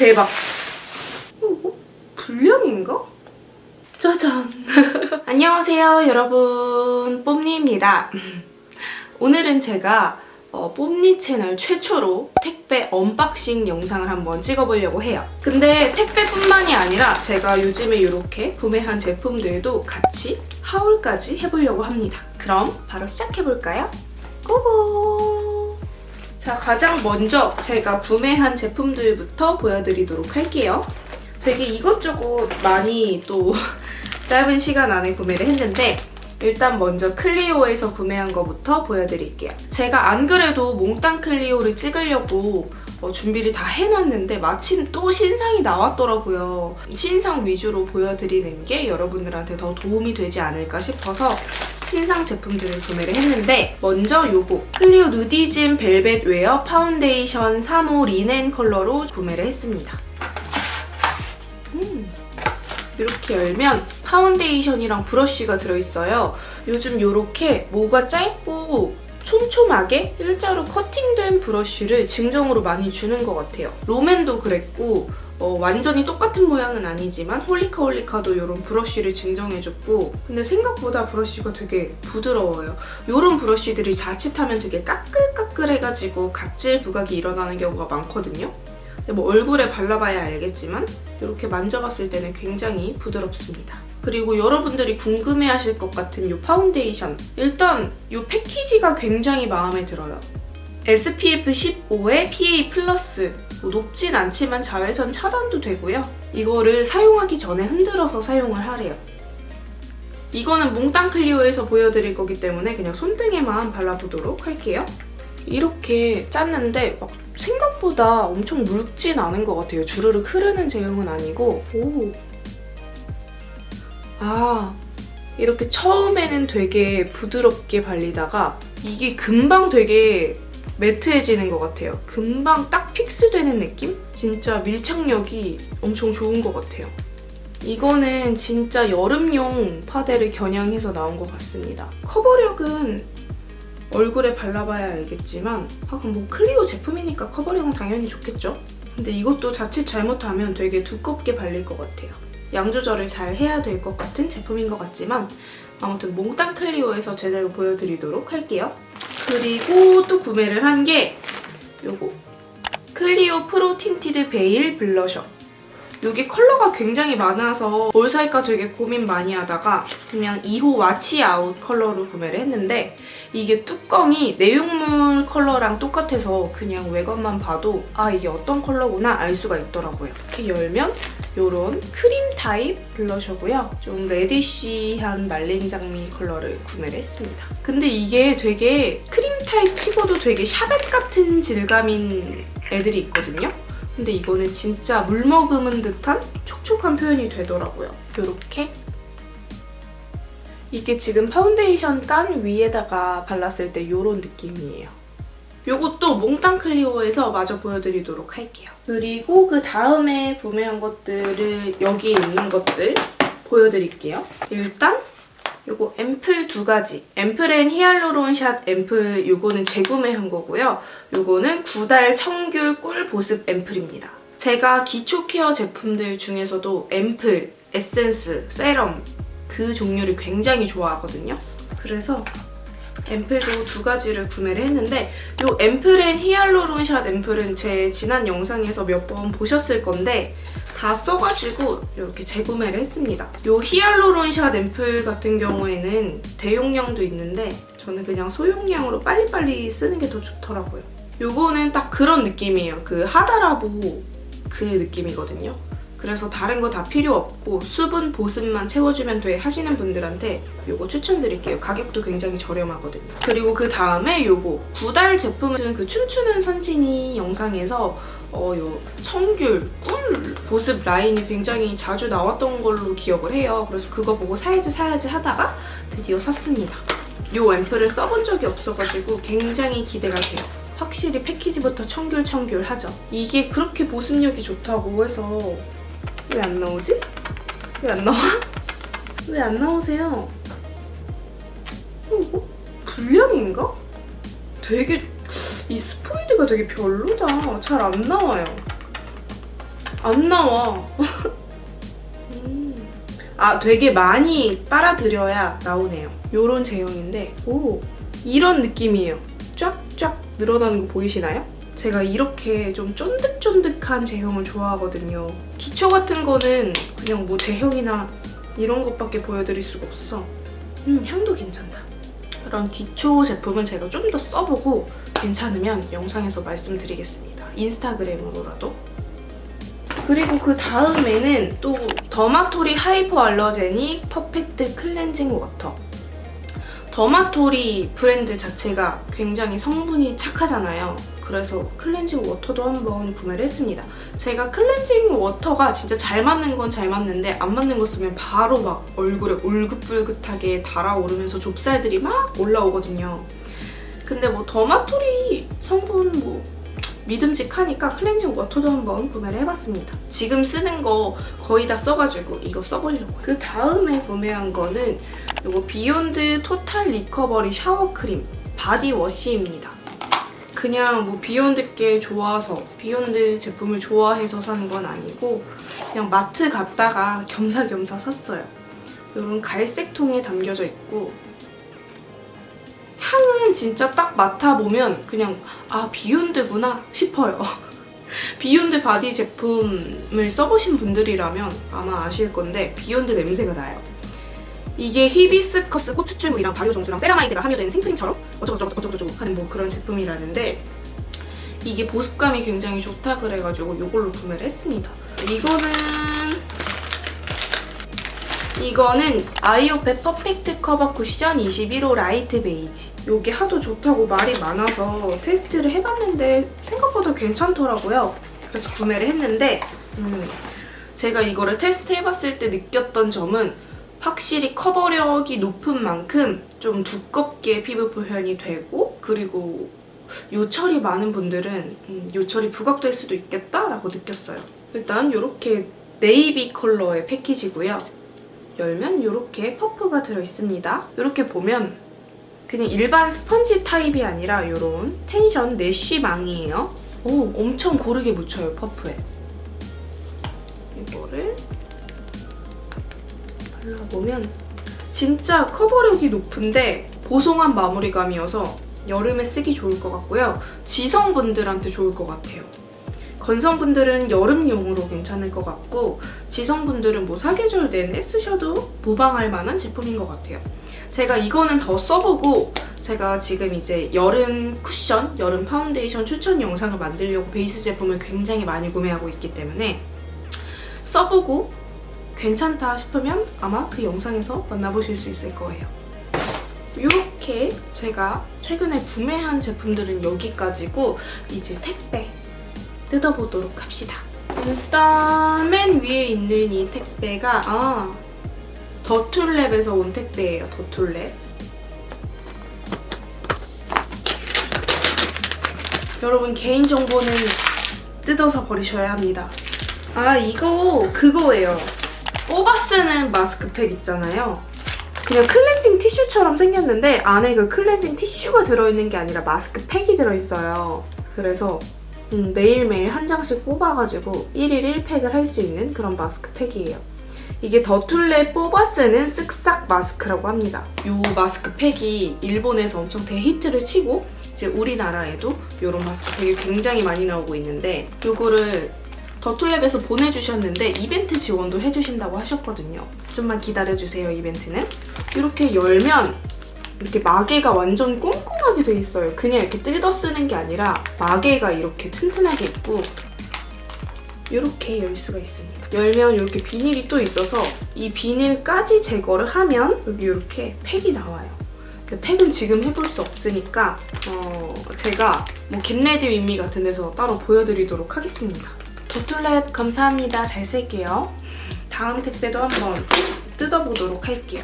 대박. 어, 이거 불량인가? 짜잔. 안녕하세요, 여러분. 뽐니입니다. 오늘은 제가 어, 뽐니 채널 최초로 택배 언박싱 영상을 한번 찍어보려고 해요. 근데 택배뿐만이 아니라 제가 요즘에 이렇게 구매한 제품들도 같이 하울까지 해보려고 합니다. 그럼 바로 시작해볼까요? 고고! 자, 가장 먼저 제가 구매한 제품들부터 보여드리도록 할게요. 되게 이것저것 많이 또 짧은 시간 안에 구매를 했는데 일단 먼저 클리오에서 구매한 거부터 보여드릴게요. 제가 안 그래도 몽땅 클리오를 찍으려고 어, 준비를 다 해놨는데 마침 또 신상이 나왔더라고요. 신상 위주로 보여드리는 게 여러분들한테 더 도움이 되지 않을까 싶어서 신상 제품들을 구매를 했는데 먼저 요거 클리오 누디즘 벨벳 웨어 파운데이션 3호 리넨 컬러로 구매를 했습니다. 음. 이렇게 열면 파운데이션이랑 브러쉬가 들어있어요. 요즘 이렇게 모가 짧고 촘촘하게 일자로 커팅된 브러쉬를 증정으로 많이 주는 것 같아요. 롬앤도 그랬고 어, 완전히 똑같은 모양은 아니지만 홀리카 홀리카도 이런 브러쉬를 증정해줬고 근데 생각보다 브러쉬가 되게 부드러워요. 이런 브러쉬들이 자칫하면 되게 까끌까끌해가지고 각질 부각이 일어나는 경우가 많거든요. 근데 뭐 얼굴에 발라봐야 알겠지만 이렇게 만져봤을 때는 굉장히 부드럽습니다. 그리고 여러분들이 궁금해하실 것 같은 이 파운데이션 일단 이 패키지가 굉장히 마음에 들어요. SPF 15에 PA+, 뭐 높진 않지만 자외선 차단도 되고요. 이거를 사용하기 전에 흔들어서 사용을 하래요. 이거는 몽땅 클리오에서 보여드릴 거기 때문에 그냥 손등에만 발라보도록 할게요. 이렇게 짰는데 막 생각보다 엄청 묽진 않은 것 같아요. 주르륵 흐르는 제형은 아니고 오. 아 이렇게 처음에는 되게 부드럽게 발리다가 이게 금방 되게 매트해지는 것 같아요. 금방 딱 픽스되는 느낌? 진짜 밀착력이 엄청 좋은 것 같아요. 이거는 진짜 여름용 파데를 겨냥해서 나온 것 같습니다. 커버력은 얼굴에 발라봐야 알겠지만 아 그럼 뭐 클리오 제품이니까 커버력은 당연히 좋겠죠? 근데 이것도 자칫 잘못하면 되게 두껍게 발릴 것 같아요. 양 조절을 잘 해야 될 것 같은 제품인 것 같지만 아무튼 몽땅 클리오에서 제대로 보여드리도록 할게요. 그리고 또 구매를 한 게 요거 클리오 프로 틴티드 베일 블러셔 여기 컬러가 굉장히 많아서 뭘 살까 되게 고민 많이 하다가 그냥 2호 와치 아웃 컬러로 구매를 했는데 이게 뚜껑이 내용물 컬러랑 똑같아서 그냥 외관만 봐도 아 이게 어떤 컬러구나 알 수가 있더라고요. 이렇게 열면 이런 크림 타입 블러셔고요. 좀 레디쉬한 말린 장미 컬러를 구매를 했습니다. 근데 이게 되게 크림 타입 치고도 되게 샤벳 같은 질감인 애들이 있거든요. 근데 이거는 진짜 물 머금은 듯한 촉촉한 표현이 되더라고요. 이렇게 이게 지금 파운데이션 깐 위에다가 발랐을 때 이런 느낌이에요. 요것도 몽땅 클리오에서 마저 보여드리도록 할게요. 그리고 그 다음에 구매한 것들을 여기에 있는 것들 보여드릴게요. 일단 요거 앰플 두 가지. 앰플 앤 히알루론 샷 앰플 요거는 재구매한 거고요. 요거는 구달 청귤 꿀 보습 앰플입니다. 제가 기초 케어 제품들 중에서도 앰플, 에센스, 세럼 그 종류를 굉장히 좋아하거든요. 그래서 앰플도 두 가지를 구매를 했는데 이 앰플앤 히알루론샷 앰플은 제 지난 영상에서 몇 번 보셨을 건데 다 써가지고 이렇게 재구매를 했습니다. 이 히알루론샷 앰플 같은 경우에는 대용량도 있는데 저는 그냥 소용량으로 빨리빨리 쓰는 게 더 좋더라고요. 요거는 딱 그런 느낌이에요. 그 하다라보 그 느낌이거든요. 그래서 다른 거 다 필요 없고 수분 보습만 채워주면 돼 하시는 분들한테 요거 추천드릴게요. 가격도 굉장히 저렴하거든요. 그리고 그 다음에 요거 구달 제품은 그 춤추는 선진이 영상에서 어, 요 청귤 꿀 보습 라인이 굉장히 자주 나왔던 걸로 기억을 해요. 그래서 그거 보고 사야지 사야지 하다가 드디어 샀습니다. 요 앰플을 써본 적이 없어가지고 굉장히 기대가 돼요. 확실히 패키지부터 청귤청귤 하죠. 이게 그렇게 보습력이 좋다고 해서 왜 안 나오지? 왜 안 나와? 왜 안 나오세요? 어, 이거 불량인가? 되게 이 스포이드가 되게 별로다. 잘 안 나와요. 안 나와. 음. 아, 되게 많이 빨아들여야 나오네요. 요런 제형인데, 오, 이런 느낌이에요. 쫙쫙 늘어나는 거 보이시나요? 제가 이렇게 좀 쫀득쫀득한 제형을 좋아하거든요. 기초 같은 거는 그냥 뭐 제형이나 이런 것밖에 보여드릴 수가 없어. 음, 향도 괜찮다. 그런 기초 제품은 제가 좀 더 써보고 괜찮으면 영상에서 말씀드리겠습니다. 인스타그램으로라도. 그리고 그 다음에는 또 더마토리 하이퍼 알러제닉 퍼펙트 클렌징 워터. 더마토리 브랜드 자체가 굉장히 성분이 착하잖아요. 그래서 클렌징 워터도 한번 구매를 했습니다. 제가 클렌징 워터가 진짜 잘 맞는 건 잘 맞는데 안 맞는 거 쓰면 바로 막 얼굴에 울긋불긋하게 달아오르면서 좁쌀들이 막 올라오거든요. 근데 뭐 더마토리 성분 뭐 믿음직하니까 클렌징 워터도 한번 구매를 해봤습니다. 지금 쓰는 거 거의 다 써가지고 이거 써보려고요. 그 다음에 구매한 거는 이거 비욘드 토탈 리커버리 샤워 크림 바디워시입니다. 그냥 뭐 비욘드 게 좋아서 비욘드 제품을 좋아해서 사는 건 아니고 그냥 마트 갔다가 겸사겸사 샀어요. 이런 갈색 통에 담겨져 있고 향은 진짜 딱 맡아보면 그냥 아 비욘드구나 싶어요. 비욘드 바디 제품을 써보신 분들이라면 아마 아실 건데 비욘드 냄새가 나요. 이게 히비스커스 고추출물이랑 발효 정수랑 세라마이드가 함유된 생크림처럼 어쩌고저쩌고 어쩌고저쩌고 하는 뭐 그런 제품이라는데 이게 보습감이 굉장히 좋다 그래가지고 이걸로 구매를 했습니다. 이거는 이거는 아이오페 퍼펙트 커버 쿠션 21호 라이트 베이지. 이게 하도 좋다고 말이 많아서 테스트를 해봤는데 생각보다 괜찮더라고요. 그래서 구매를 했는데 음, 제가 이거를 테스트 해봤을 때 느꼈던 점은 확실히 커버력이 높은 만큼 좀 두껍게 피부 표현이 되고 그리고 요철이 많은 분들은 음, 요철이 부각될 수도 있겠다라고 느꼈어요. 일단 이렇게 네이비 컬러의 패키지고요. 열면 이렇게 퍼프가 들어있습니다. 이렇게 보면 그냥 일반 스펀지 타입이 아니라 이런 텐션 내쉬 망이에요. 오, 엄청 고르게 묻혀요, 퍼프에. 이거를 발라보면 진짜 커버력이 높은데 보송한 마무리감이어서 여름에 쓰기 좋을 것 같고요. 지성분들한테 좋을 것 같아요. 건성분들은 여름용으로 괜찮을 것 같고 지성분들은 뭐 사계절 내내 쓰셔도 무방할 만한 제품인 것 같아요. 제가 이거는 더 써보고 제가 지금 이제 여름 쿠션, 여름 파운데이션 추천 영상을 만들려고 베이스 제품을 굉장히 많이 구매하고 있기 때문에 써보고 괜찮다 싶으면 아마 그 영상에서 만나보실 수 있을 거예요. 이렇게 제가 최근에 구매한 제품들은 여기까지고 이제 택배 뜯어보도록 합시다. 일단 맨 위에 있는 이 택배가 아 더툴랩에서 온 택배예요. 더툴랩. 여러분 개인정보는 뜯어서 버리셔야 합니다. 아 이거 그거예요. 뽑아 쓰는 마스크팩 있잖아요. 그냥 클렌징 티슈처럼 생겼는데 안에 그 클렌징 티슈가 들어있는 게 아니라 마스크팩이 들어있어요. 그래서 음, 매일매일 한 장씩 뽑아가지고 1일 1팩을 할 수 있는 그런 마스크팩이에요. 이게 더툴레 뽑아 쓰는 쓱싹 마스크라고 합니다. 이 마스크팩이 일본에서 엄청 대히트를 치고 이제 우리나라에도 이런 마스크팩이 굉장히 많이 나오고 있는데 이거를 더툴랩에서 보내주셨는데 이벤트 지원도 해주신다고 하셨거든요. 좀만 기다려주세요, 이벤트는. 이렇게 열면 이렇게 마개가 완전 꼼꼼하게 돼 있어요. 그냥 이렇게 뜯어 쓰는 게 아니라 마개가 이렇게 튼튼하게 있고 이렇게 열 수가 있습니다. 열면 이렇게 비닐이 또 있어서 이 비닐까지 제거를 하면 여기 이렇게 팩이 나와요. 근데 팩은 지금 해볼 수 없으니까 어, 제가 뭐 겟레디 윈미 같은 데서 따로 보여드리도록 하겠습니다. 도툴랩 감사합니다. 잘 쓸게요. 다음 택배도 한번 뜯어보도록 할게요.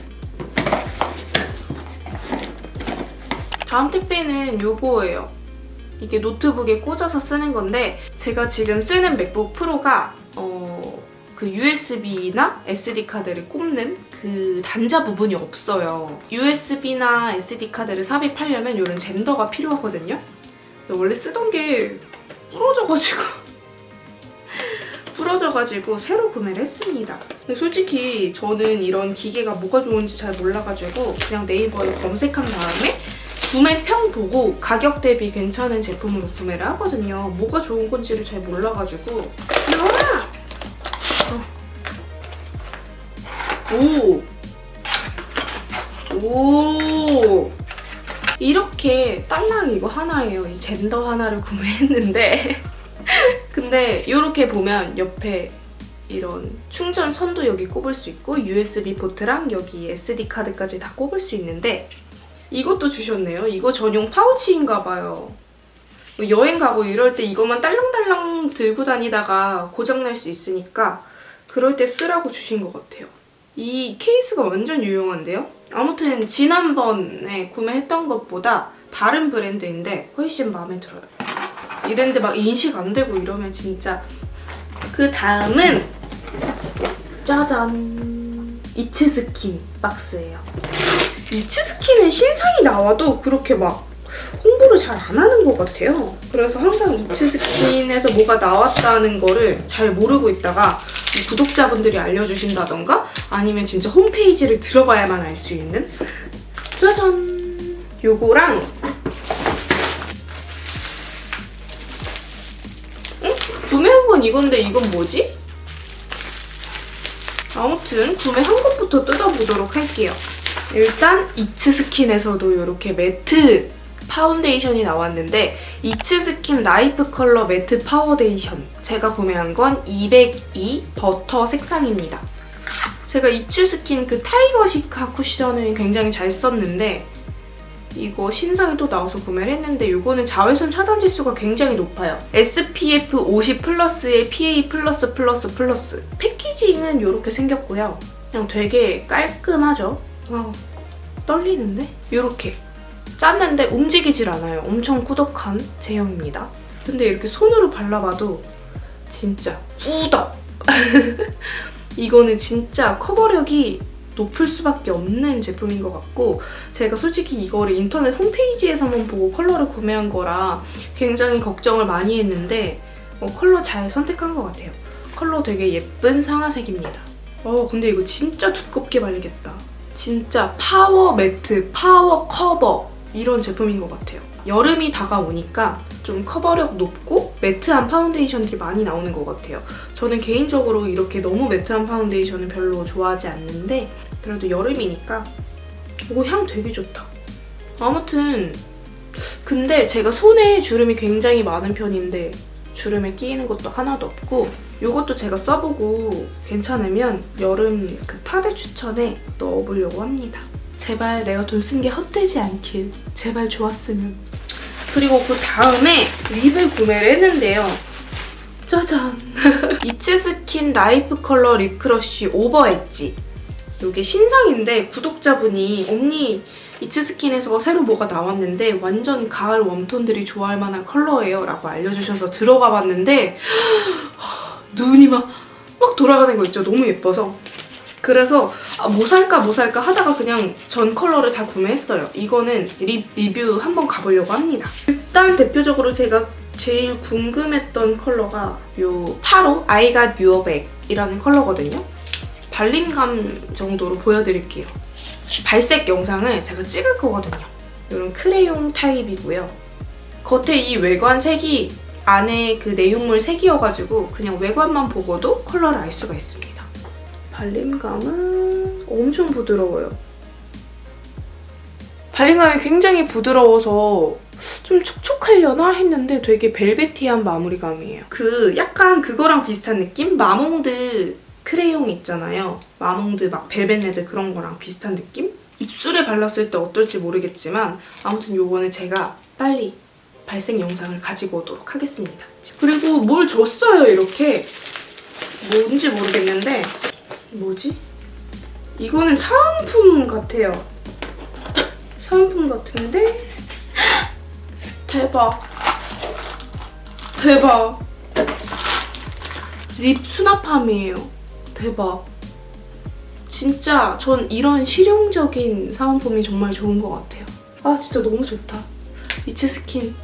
다음 택배는 요거예요. 이게 노트북에 꽂아서 쓰는 건데 제가 지금 쓰는 맥북 프로가 어, 그 USB나 SD 카드를 꼽는 그 단자 부분이 없어요. USB나 SD 카드를 삽입하려면 이런 젠더가 필요하거든요. 원래 쓰던 게 부러져가지고 부러져가지고 새로 구매를 했습니다. 근데 솔직히 저는 이런 기계가 뭐가 좋은지 잘 몰라가지고 그냥 네이버에 검색한 다음에 구매평 보고 가격 대비 괜찮은 제품으로 구매를 하거든요. 뭐가 좋은 건지를 잘 몰라가지고 나와! 어. 오! 오! 이렇게 딸랑 이거 하나예요. 이 젠더 하나를 구매했는데 근데 이렇게 보면 옆에 이런 충전 선도 여기 꼽을 수 있고 USB 포트랑 여기 SD 카드까지 다 꼽을 수 있는데 이것도 주셨네요. 이거 전용 파우치인가 봐요. 뭐 여행 가고 이럴 때 이것만 딸랑딸랑 들고 다니다가 고장날 수 있으니까 그럴 때 쓰라고 주신 것 같아요. 이 케이스가 완전 유용한데요? 아무튼 지난번에 구매했던 것보다 다른 브랜드인데 훨씬 마음에 들어요. 이랬는데 막 인식 안 되고 이러면 진짜 그 다음은 짜잔 이츠스킨 박스예요. 이츠스킨은 신상이 나와도 그렇게 막 홍보를 잘 안 하는 것 같아요. 그래서 항상 이츠스킨에서 뭐가 나왔다는 거를 잘 모르고 있다가 이 구독자분들이 알려주신다던가 아니면 진짜 홈페이지를 들어가야만 알 수 있는 짜잔 요거랑 건 이건데 이건 뭐지? 아무튼 구매한 것부터 뜯어보도록 할게요. 일단 이츠 스킨에서도 이렇게 매트 파운데이션이 나왔는데 이츠스킨 라이프 컬러 매트 파운데이션 제가 구매한 건 202 버터 색상입니다. 제가 이츠스킨 그 타이거 시카 쿠션을 굉장히 잘 썼는데 이거 신상이 또 나와서 구매를 했는데 이거는 자외선 차단 지수가 굉장히 높아요. SPF 50 플러스에 PA 플러스 플러스 플러스 패키징은 이렇게 생겼고요. 그냥 되게 깔끔하죠. 와 떨리는데? 이렇게 짰는데 움직이질 않아요. 엄청 꾸덕한 제형입니다. 근데 이렇게 손으로 발라봐도 진짜 꾸덕! 이거는 진짜 커버력이 높을 수밖에 없는 제품인 것 같고 제가 솔직히 이거를 인터넷 홈페이지에서만 보고 컬러를 구매한 거라 굉장히 걱정을 많이 했는데 어, 컬러 잘 선택한 것 같아요. 컬러 되게 예쁜 상아색입니다. 어 근데 이거 진짜 두껍게 발리겠다. 진짜 파워 매트, 파워 커버 이런 제품인 것 같아요. 여름이 다가오니까 좀 커버력 높고 매트한 파운데이션들이 많이 나오는 것 같아요. 저는 개인적으로 이렇게 너무 매트한 파운데이션을 별로 좋아하지 않는데 그래도 여름이니까 오, 향 되게 좋다. 아무튼 근데 제가 손에 주름이 굉장히 많은 편인데 주름에 끼이는 것도 하나도 없고 이것도 제가 써보고 괜찮으면 여름 그 팝의 추천에 넣어보려고 합니다. 제발 내가 돈 쓴 게 헛되지 않길. 제발 좋았으면. 그리고 그 다음에 립을 구매를 했는데요. 짜잔. 이츠스킨 라이프 컬러 립 크러쉬 오버 엣지. 이게 신상인데 구독자분이 언니 이츠스킨에서 새로 뭐가 나왔는데 완전 가을 웜톤들이 좋아할 만한 컬러예요 라고 알려주셔서 들어가 봤는데 눈이 막, 막 돌아가는 거 있죠. 너무 예뻐서. 그래서 아, 뭐 살까 뭐 살까 하다가 그냥 전 컬러를 다 구매했어요. 이거는 립 리뷰 한번 가보려고 합니다. 일단 대표적으로 제가 제일 궁금했던 컬러가 요 파로 I got your back이라는 컬러거든요. 발림감 정도로 보여드릴게요. 발색 영상을 제가 찍을 거거든요. 이런 크레용 타입이고요. 겉에 이 외관 색이 안에 그 내용물 색이어가지고 그냥 외관만 보고도 컬러를 알 수가 있습니다. 발림감은 엄청 부드러워요. 발림감이 굉장히 부드러워서 좀 촉촉하려나 했는데 되게 벨베티한 마무리감이에요. 그 약간 그거랑 비슷한 느낌? 마몽드 크레용 있잖아요. 마몽드 막 벨벳 레드 그런 거랑 비슷한 느낌? 입술에 발랐을 때 어떨지 모르겠지만 아무튼 요거는 제가 빨리 발색 영상을 가지고 오도록 하겠습니다. 그리고 뭘 줬어요, 이렇게. 뭔지 모르겠는데 뭐지? 이거는 사은품 같아요. 사은품 같은데? 대박. 대박. 립 수납함이에요. 대박. 진짜 전 이런 실용적인 사은품이 정말 좋은 것 같아요. 아 진짜 너무 좋다. 이츠 스킨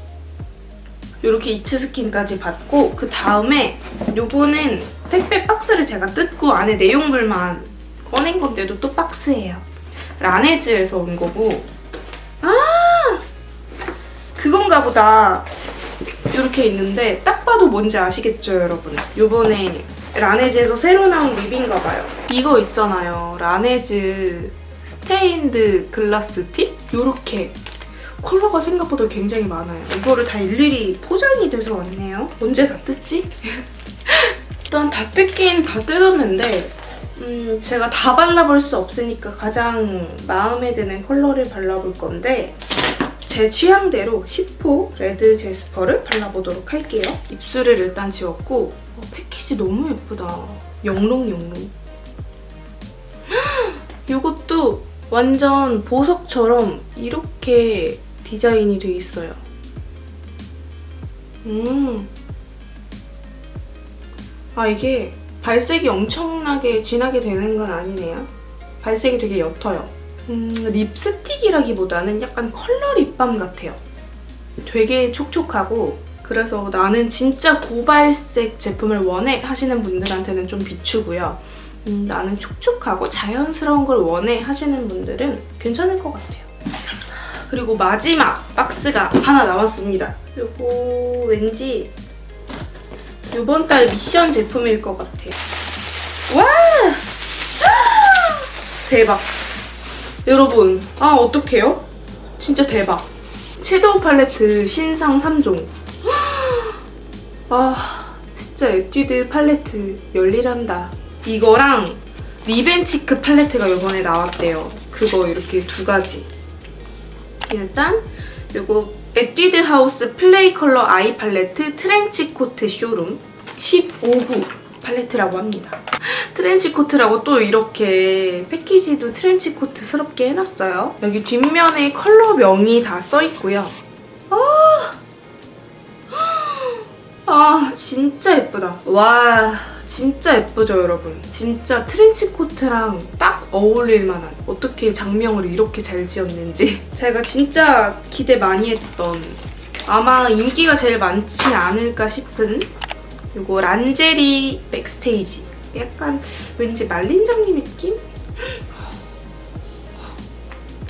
이렇게 이츠 스킨까지 받고 그 다음에 요거는 택배 박스를 제가 뜯고 안에 내용물만 꺼낸 건데도 또 박스예요. 라네즈에서 온 거고 아 그건가 보다. 이렇게 있는데 딱 봐도 뭔지 아시겠죠 여러분? 요번에 라네즈에서 새로 나온 립인가 봐요. 이거 있잖아요. 라네즈 스테인드 글라스 팁? 요렇게 컬러가 생각보다 굉장히 많아요. 이거를 다 일일이 포장이 돼서 왔네요. 언제 다 뜯지? 일단 다 뜯긴 다 뜯었는데 음, 제가 다 발라볼 수 없으니까 가장 마음에 드는 컬러를 발라볼 건데 제 취향대로 10호 레드 제스퍼를 발라보도록 할게요. 입술을 일단 지웠고 어, 패키지 너무 예쁘다. 영롱영롱. 이것도 완전 보석처럼 이렇게 디자인이 돼 있어요. 음. 아, 이게 발색이 엄청나게 진하게 되는 건 아니네요. 발색이 되게 옅어요. 음, 립스틱이라기보다는 약간 컬러 립밤 같아요. 되게 촉촉하고 그래서 나는 진짜 고발색 제품을 원해 하시는 분들한테는 좀 비추고요. 음, 나는 촉촉하고 자연스러운 걸 원해 하시는 분들은 괜찮을 것 같아요. 그리고 마지막 박스가 하나 남았습니다. 이거 왠지 이번 달 미션 제품일 것 같아요. 와! 대박. 여러분, 아, 어떡해요? 진짜 대박. 섀도우 팔레트 신상 3종. 아, 진짜 에뛰드 팔레트 열일한다. 이거랑 리벤치크 팔레트가 이번에 나왔대요. 그거 이렇게 두 가지. 일단 요거 에뛰드 하우스 플레이 컬러 아이 팔레트 트렌치 코트 쇼룸 15구 팔레트라고 합니다. 트렌치 코트라고 또 이렇게 패키지도 트렌치 코트스럽게 해놨어요. 여기 뒷면에 컬러명이 다 써있고요. 아 진짜 예쁘다. 와 진짜 예쁘죠 여러분? 진짜 트렌치 코트랑 딱 어울릴 만한 어떻게 장명을 이렇게 잘 지었는지 제가 진짜 기대 많이 했던 아마 인기가 제일 많지 않을까 싶은 요거 란제리 백스테이지 약간 왠지 말린 장미 느낌?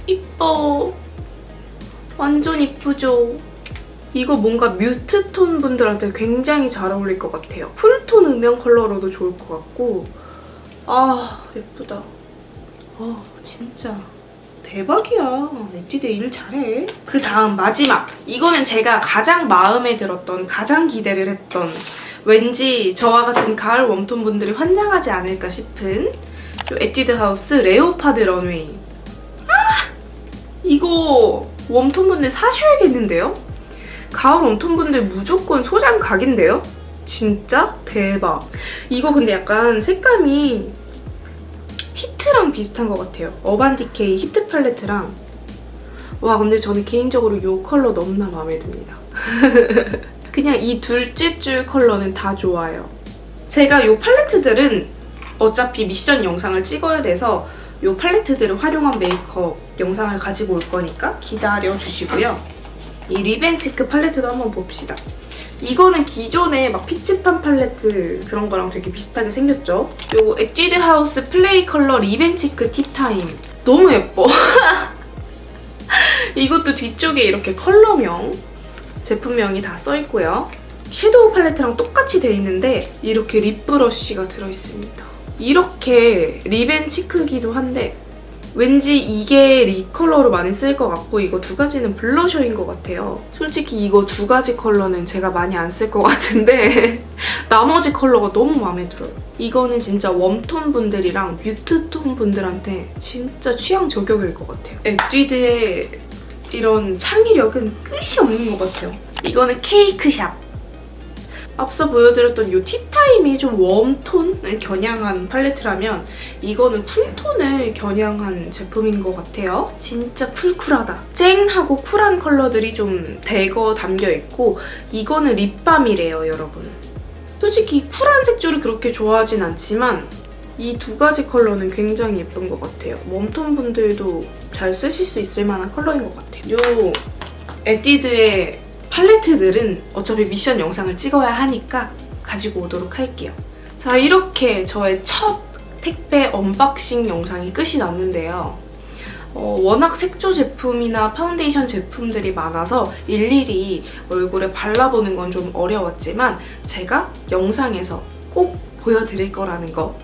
이뻐 완전 이쁘죠? 이거 뭔가 뮤트 톤 분들한테 굉장히 잘 어울릴 것 같아요. 쿨톤 음영 컬러로도 좋을 것 같고 아 예쁘다. 아 진짜 대박이야. 에뛰드 일 잘해. 그 다음 마지막 이거는 제가 가장 마음에 들었던 가장 기대를 했던 왠지 저와 같은 가을 웜톤 분들이 환장하지 않을까 싶은 요 에뛰드 하우스 레오파드 런웨이. 아 이거 웜톤 분들 사셔야겠는데요? 가을 웜톤 분들 무조건 소장 각인데요? 진짜 대박. 이거 근데 약간 색감이 히트랑 비슷한 것 같아요. 어반디케이 히트 팔레트랑 와 근데 저는 개인적으로 이 컬러 너무나 마음에 듭니다. 그냥 이 둘째 줄 컬러는 다 좋아요. 제가 이 팔레트들은 어차피 미션 영상을 찍어야 돼서 이 팔레트들을 활용한 메이크업 영상을 가지고 올 거니까 기다려 주시고요. 이 리벤치크 팔레트도 한번 봅시다. 이거는 기존에 막 피치판 팔레트 그런 거랑 되게 비슷하게 생겼죠? 요 에뛰드 하우스 플레이 컬러 리벤치크 티타임 너무 예뻐. 이것도 뒤쪽에 이렇게 컬러명, 제품명이 다 써있고요. 섀도우 팔레트랑 똑같이 돼 있는데 이렇게 립 브러쉬가 들어있습니다. 이렇게 립앤 치크기도 한데 왠지 이게 립 컬러로 많이 쓸 것 같고 이거 두 가지는 블러셔인 것 같아요. 솔직히 이거 두 가지 컬러는 제가 많이 안 쓸 것 같은데 나머지 컬러가 너무 마음에 들어요. 이거는 진짜 웜톤 분들이랑 뮤트톤 분들한테 진짜 취향 저격일 것 같아요. 에뛰드의 이런 창의력은 끝이 없는 것 같아요. 이거는 케이크샵. 앞서 보여드렸던 이 티타임이 좀 웜톤을 겨냥한 팔레트라면 이거는 쿨톤을 겨냥한 제품인 것 같아요. 진짜 쿨쿨하다. 쨍하고 쿨한 컬러들이 좀 대거 담겨있고 이거는 립밤이래요, 여러분. 솔직히 쿨한 색조를 그렇게 좋아하진 않지만 이 두 가지 컬러는 굉장히 예쁜 것 같아요. 웜톤 분들도 잘 쓰실 수 있을 만한 컬러인 것 같아요. 요 에뛰드의 팔레트들은 어차피 미션 영상을 찍어야 하니까 가지고 오도록 할게요. 자, 이렇게 저의 첫 택배 언박싱 영상이 끝이 났는데요. 어, 워낙 색조 제품이나 파운데이션 제품들이 많아서 일일이 얼굴에 발라보는 건 좀 어려웠지만 제가 영상에서 꼭 보여드릴 거라는 거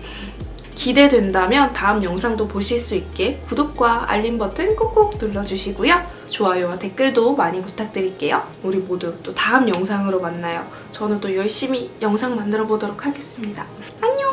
기대된다면 다음 영상도 보실 수 있게 구독과 알림 버튼 꾹꾹 눌러주시고요. 좋아요와 댓글도 많이 부탁드릴게요. 우리 모두 또 다음 영상으로 만나요. 저는 또 열심히 영상 만들어 보도록 하겠습니다. 안녕!